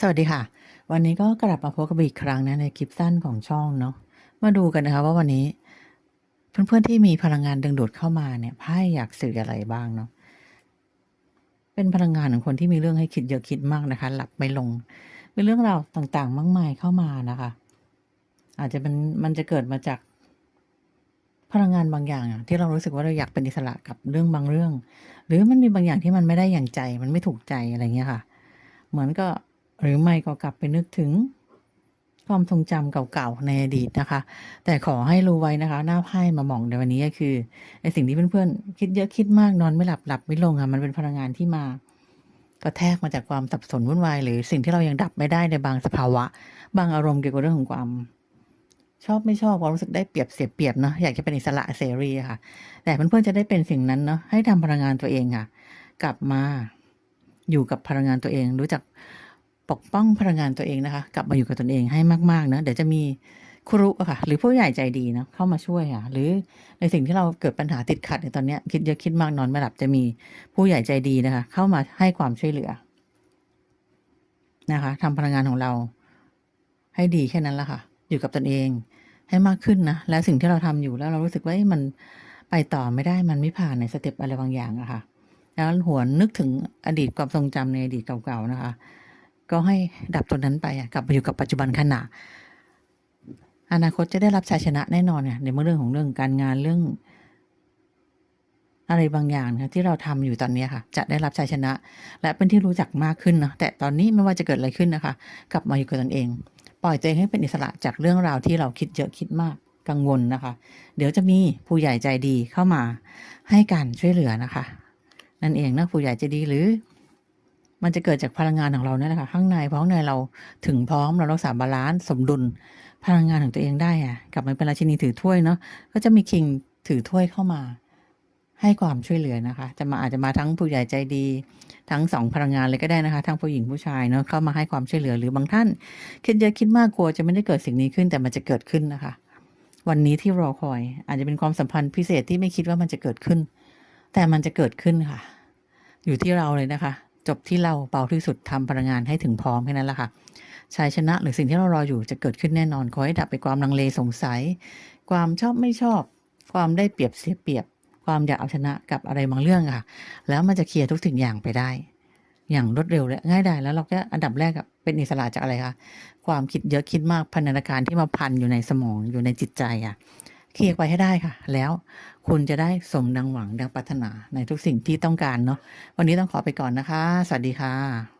สวัสดีค่ะ วันนี้ก็กลับมาพบกับอีกครั้งนะในคลิปสั้นของช่องเนาะมาดูกันนะคะว่าวันนี้ เพื่อนๆที่มีพลังงานดึงดูดเข้ามาเนี่ยไพ่อยากสื่ออะไรบ้างเนาะเป็นพลังงานของคนที่มีเรื่องให้คิดเยอะคิดมากนะคะ หลับไม่ลงเป็นเรื่องราวต่างๆ มากมายเข้ามานะคะ อาจจะเป็นมันจะเกิดมาจากพลังงานบางอย่างอะที่เรารู้สึกว่าเราอยากเป็นอิสระกับเรื่องบางเรื่อง หรือมันมีบางอย่างที่มันไม่ได้อย่างใจ มันไม่ถูกใจอะไรเงี้ยค่ะ เหมือนก็ หรือไม่ก็กลับไปนึกถึงความทรงจำเก่าๆในอดีตนะคะ แต่ขอให้รู้ไว้นะคะ หน้าไพ่มาหมองในวันนี้ก็คือไอสิ่งที่เพื่อนๆคิดเยอะคิดมากนอนไม่หลับหลับไม่ลงค่ะมันเป็นพลังงานที่มาก็แทกมาจากความสับสนวุ่นวายหรือสิ่งที่เรายังดับไม่ได้ในบางสภาวะ บางอารมณ์เกี่ยวกับเรื่องของความชอบไม่ชอบความรู้สึกได้เปรียบเสียเปรียบเนาะอยากจะเป็นอิสระเสรีค่ะ แต่เพื่อนๆจะได้เป็นสิ่งนั้นเนาะให้ทำพลังงานตัวเองค่ะ กลับมาอยู่กับพลังงานตัวเองรู้จัก ปกป้องพลังงานตัวเองนะคะ กลับมาอยู่กับตนเองให้มากๆนะเดี๋ยวจะมีครูอะค่ะ หรือผู้ใหญ่ใจดีนะเข้ามาช่วยค่ะ หรือในสิ่งที่เราเกิดปัญหาติดขัดในตอนนี้คิดเยอะคิดมากนอนไม่หลับจะมีผู้ใหญ่ใจดีนะคะ เข้ามาให้ความช่วยเหลือนะคะทำพลังงานของเรา ให้ดีแค่นั้นละค่ะ อยู่กับตนเองให้มากขึ้นนะแล้วสิ่งที่เราทำอยู่แล้วเรารู้สึกว่ามันไปต่อไม่ได้มันไม่ผ่านในสเต็ปอะไรบางอย่างอะค่ะ แล้วหวนนึกถึงอดีตความทรงจำในอดีตเก่าๆนะคะ ก็ให้ดับตัวนั้นไปกลับมาอยู่กับปัจจุบันขณะ อนาคตจะได้รับชัยชนะแน่นอนเนี่ยในเรื่องของเรื่องการงานเรื่อง อะไรบางอย่างนะที่เราทำอยู่ตอนนี้ค่ะ จะได้รับชัยชนะ และเป็นที่รู้จักมากขึ้นเนาะแต่ตอนนี้ไม่ว่าจะเกิดอะไรขึ้นนะคะ กลับมาอยู่กับตนเอง ปล่อยตัวเองให้เป็นอิสระจากเรื่องราวที่เราคิดเยอะคิดมากกังวลนะคะ เดี๋ยวจะมีผู้ใหญ่ใจดีเข้ามาให้การช่วยเหลือนะคะ นั่นเองนะผู้ใหญ่ใจดีหรือ มันจะเกิดจากพลังงานของเราเนี่ยแหละค่ะข้างในเพราะข้างในเราถึงพร้อมเรารักษาบาลานซ์สมดุลพลังงานของตัวเองได้อะกลับมาเป็นราชินีถือถ้วยเนาะก็จะมีคิงถือถ้วยเข้ามา ให้ความช่วยเหลือนะคะ จะมาอาจจะมาทั้งผู้ใหญ่ใจดี ทั้งสองพลังงานเลยก็ได้นะคะ ทั้งผู้หญิงผู้ชายเนาะเข้ามาให้ความช่วยเหลือหรือบางท่านคิดเยอะคิดมากกลัวจะไม่ได้เกิดสิ่งนี้ขึ้นแต่มันจะเกิดขึ้นนะคะ วันนี้ที่รอคอย อาจจะเป็นความสัมพันธ์พิเศษที่ไม่คิดว่ามันจะเกิดขึ้น แต่มันจะเกิดขึ้นค่ะ อยู่ที่เราเลยนะคะ จบที่เราเบาที่สุดทำพลังงานให้ถึงพร้อมแค่นั้นแหละค่ะชัยชนะหรือสิ่งที่เรารออยู่จะเกิดขึ้นแน่นอน ขอให้ดับไปความลังเลสงสัย ความชอบไม่ชอบ ความได้เปรียบเสียเปรียบ ความอยากเอาชนะกับอะไรบางเรื่องค่ะ แล้วมันจะเคลียร์ทุกสิ่งอย่างไปได้ อย่างรวดเร็วและง่ายดายแล้วเราก็อันดับแรกเป็นอิสระจากอะไรคะความคิดเยอะคิดมากพันธนาการที่มาพันอยู่ในสมองอยู่ในจิตใจอะ เคลียร์ไปให้ได้ค่ะ แล้วคุณจะได้สมดังหวังดังปรารถนาในทุกสิ่งที่ต้องการเนาะวันนี้ต้องขอไปก่อนนะคะ สวัสดีค่ะ